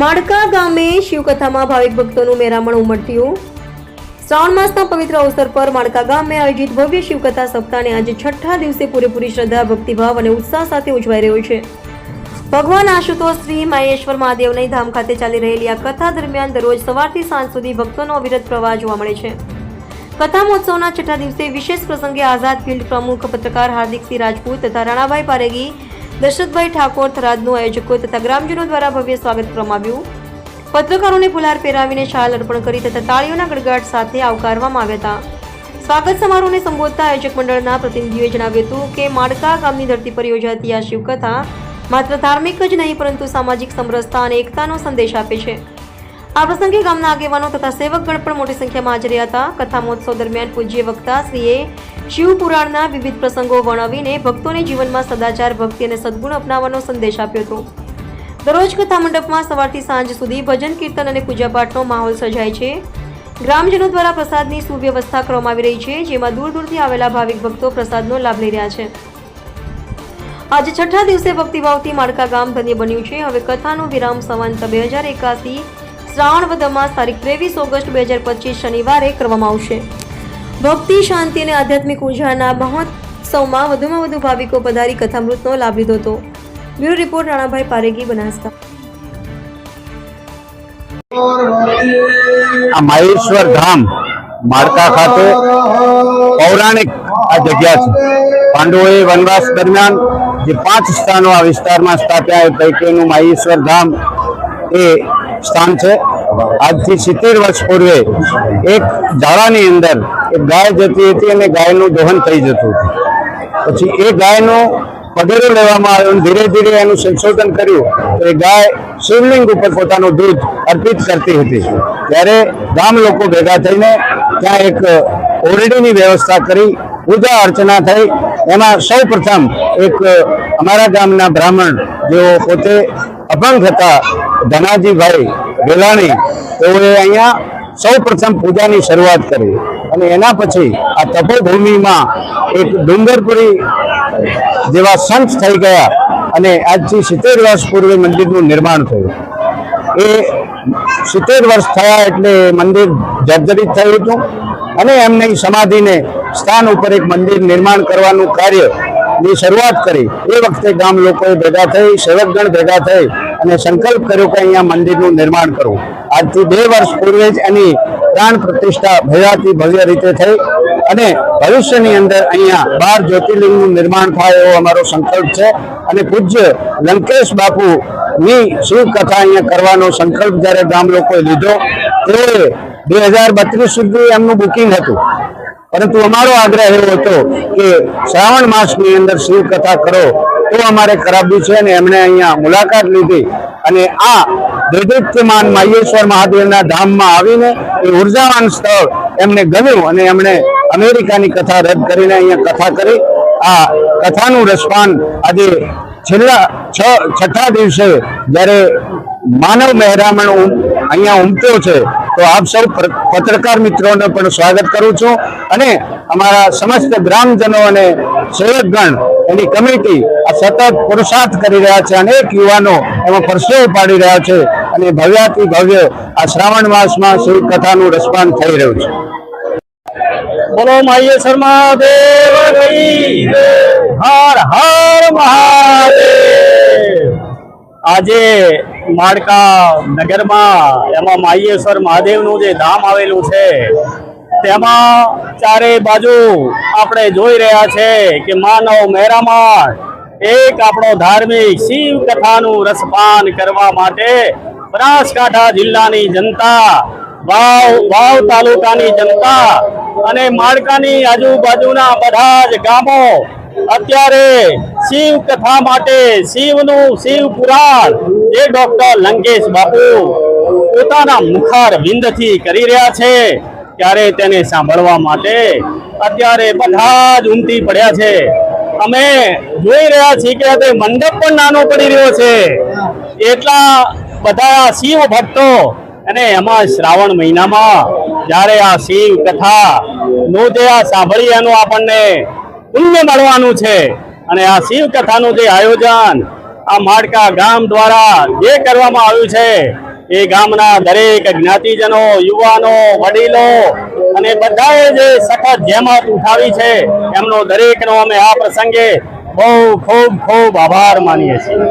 માડકા ગામે શિવકથામાં ભાવિક ભક્તોનું મેરામણ ઉમટ્યું. શ્રાવણ માસના પવિત્ર અવસર પર માડકા ગામે આયોજિત ભવ્ય શિવકથા સપ્તાહને આજે છઠ્ઠા દિવસે પૂરેપૂરી શ્રદ્ધા, ભક્તિભાવ અને ઉત્સાહ સાથે ઉજવાઈ રહ્યો છે. ભગવાન આશુતોષ શ્રી માયેશ્વર મહાદેવની ધામ ખાતે ચાલી રહેલી આ કથા દરમિયાન દરરોજ સવારથી સાંજ સુધી ભક્તોનો અવિરત પ્રવાહ જોવા મળે છે. કથા મહોત્સવના છઠ્ઠા દિવસે વિશેષ પ્રસંગે આઝાદ ફિલ્ડ પ્રમુખ પત્રકાર હાર્દિકસિંહ રાજપૂત તથા રાણાભાઈ પારેગી દશરથભાઈ ઠાકોર થરાદનું આયોજકો તથા ગ્રામજનો દ્વારા ભવ્ય સ્વાગત કરવામાં આવ્યું પત્રકારોને ફુલાર પહેરાવીને શાલ અર્પણ કરી તથા તાળીઓના ગડગડાટ સાથે આવકારવામાં આવ્યા હતા. સ્વાગત સમારોહને સંબોધતા આયોજક મંડળના પ્રતિનિધિઓએ જણાવ્યું હતું કે માડકા ગામની ધરતી પર યોજાતી આ શિવકથા માત્ર ધાર્મિક જ નહીં, પરંતુ સામાજિક સમરસતા અને એકતાનો સંદેશ આપે છે. આ પ્રસંગે ગામના આગેવાનો તથા સેવકગણ પણ મોટી સંખ્યામાં હાજર રહ્યા હતા. કથા મહોત્સવ દરમિયાન પૂજ્ય વક્તા શ્રીએ શિવ પુરાણના વિવિધ પ્રસંગો વર્ણવીને ભક્તોને જીવનમાં સદાચાર, ભક્તિ અને સદગુણ અપનાવવાનો સંદેશ આપ્યો હતો. દરરોજ કથા મંડપમાં સવારથી સાંજ સુધી ભજન, કીર્તન અને પૂજાપાઠનો માહોલ સર્જાય છે. ગ્રામજનો દ્વારા પ્રસાદની સુવ્યવસ્થા કરવામાં આવી રહી છે, જેમાં દૂર દૂરથી આવેલા ભાવિક ભક્તો પ્રસાદનો લાભ લઈ રહ્યા છે. આજે છઠ્ઠા દિવસે ભક્તિભાવથી માળકા ગામ ધન્ય બન્યું છે. હવે કથાનો વિરામ સંવંત બે હજાર એકાસી શ્રાવણ વદ તારીખ ત્રેવીસ ઓગસ્ટ બે હજાર પચીસ શનિવારે કરવામાં આવશે. ભક્તિ, શાંતિ અને આધ્યાત્મિક ઉર્જાના મહોત્સવમાં વધુમાં વધુ ભાવિકો પધારી કથામૃતનો લાભ લીધો હતો. બ્યુરો રિપોર્ટ રાણાભાઈ પારેગી બનાસતા આ માહેશ્વર ધામ માળકા ખાતે પૌરાણિક આ જગ્યા છે. પાંડવોએ વનવાસ દરમિયાન જે પાંચ સ્થાનો આ વિસ્તારમાં સ્થાપ્યા એ પૈકીનું માહેશ્વર ધામ એ સ્થાન છે. આજથી સિત્તેર વર્ષ પૂર્વે એક ઝાડાની અંદર એક ગાય જતી હતી અને ગાયનું દહન થઈ જતું હતું. પછી એ ગાયનો પગેરો લેવામાં આવ્યો અને ધીરે ધીરે એનું સંશોધન કર્યું તો એ ગાય શિવલિંગ ઉપર પોતાનું દૂધ અર્પિત કરતી હતી. ત્યારે ગામ લોકો ભેગા થઈને ત્યાં એક ઓરડીની વ્યવસ્થા કરી, પૂજા અર્ચના થઈ. એમાં સૌ પ્રથમ એક અમારા ગામના બ્રાહ્મણ જેઓ પોતે અભંગ હતા, ધનાજીભાઈ વેલાણી, તેઓએ અહીંયા સૌ પ્રથમ પૂજાની શરૂઆત કરી. અને એના પછી આ તપોભૂમિમાં એક ડુંગરપુરી જેવા સંત થઈ ગયા અને આજથી સિત્તેર વર્ષ પૂર્વે મંદિરનું નિર્માણ થયું. એ સિત્તેર વર્ષ થયા એટલે મંદિર જર્જરિત થયું હતું અને એમની સમાધિને સ્થાન ઉપર એક મંદિર નિર્માણ કરવાનું કાર્યની શરૂઆત કરી. એ વખતે ગામ લોકોએ ભેગા થઈ, સેવકગણ ભેગા થઈ અને સંકલ્પ કર્યો કે અહીંયા મંદિરનું નિર્માણ કરવું. આજથી બે વર્ષ પૂર્વે જ એની પ્રાણ પ્રતિષ્ઠા ભવ્યાથી ભવ્ય રીતે થઈ અને ભવિષ્યની અંદર અહીંયા બાર જ્યોતિર્લિંગનું નિર્માણ થાય એવો અમારો સંકલ્પ છે. અને પૂજ્ય લંકેશ બાપુ ની શિવ અહીંયા કરવાનો સંકલ્પ જ્યારે ગામ લોકોએ લીધો, તે બે હજાર બત્રીસ સુધી એમનું બુકિંગ હતું. પરંતુ અમારો આગ્રહ એવો હતો કે શ્રાવણ માસની અંદર શિવકથા કરો તો અમારે કરાવ્યું છે અને એમણે અહીંયા મુલાકાત લીધી. અને આ દૈદૈત્યમાન માયેશ્વર મહાદેવના ધામમાં આવીને એ ઉર્જાવાન સ્થળ એમને ગમ્યું અને એમણે અમેરિકાની કથા રદ કરીને અહીંયા કથા કરી. આ કથાનું રસપાન આજે છેલ્લા છ, છઠ્ઠા દિવસે જ્યારે માનવ મહેરામણ અહીંયા ઉમટ્યો છે, તો આપ સૌ પત્રકાર મિત્રોને પણ સ્વાગત કરું છું. અને અમારા સમસ્ત ગ્રામજનો અને સેવકગણ, એની કમિટી આ સતત પુરુષાર્થ કરી રહ્યા છે. અનેક યુવાનો એમાં પરસેવો પાડી રહ્યા છે અને ભવ્યાથી ભવ્ય આ શ્રાવણ માસમાં શિવ કથાનું રસપાન થઈ રહ્યું છે. બોલો માઈએ શર્મા દેવ હર હર મહાદેવ. આજે માળકા નગરમાં એમાં માયેશ્વર મહાદેવનું જે ધામ આવેલું છે, તેમાં ચારે બાજુ આપણે જોઈ રહ્યા છે કે માનવ મહેરામણ એક આપણો ધાર્મિક શિવ કથાનું રસપાન કરવા માટે બનાસકાંઠા જિલ્લાની જનતા, વાવ વાવ તાલુકાની જનતા અને માળકાની આજુબાજુના બધા જ ગામો અત્યારે શિવ કથા માટે શિવનું શિવ પુરાણ જે ડોક્ટર લંકેશ બાપુ પોતાના મુખાર વિંદથી કરી રહ્યા છે, ત્યારે તેને સાંભળવા માટે અત્યારે બધા જ ઉમટી પડ્યા છે. અમે જોઈ રહ્યા છીએ કે તે મંડપ પણ નાનો પડી રહ્યો છે. એટલા બધા શિવ ભક્તો અને એમાં શ્રાવણ મહિનામાં જ્યારે આ શિવ કથા નું જે આ સાંભળી એનું આપણને પુણ્ય મળવાનું છે. અને આ શિવ કથાનું જે આયોજન આ માડકા ગામ દ્વારા જે કરવામાં આવ્યું છે એ ગામના દરેક જ્ઞાતિજનો, યુવાનો, વડીલો અને બધાએ જે સખત જેમત ઉઠાવી છે, એમનો દરેકનો અમે આ પ્રસંગે બહુ ખૂબ ખૂબ આભાર માનીએ છીએ.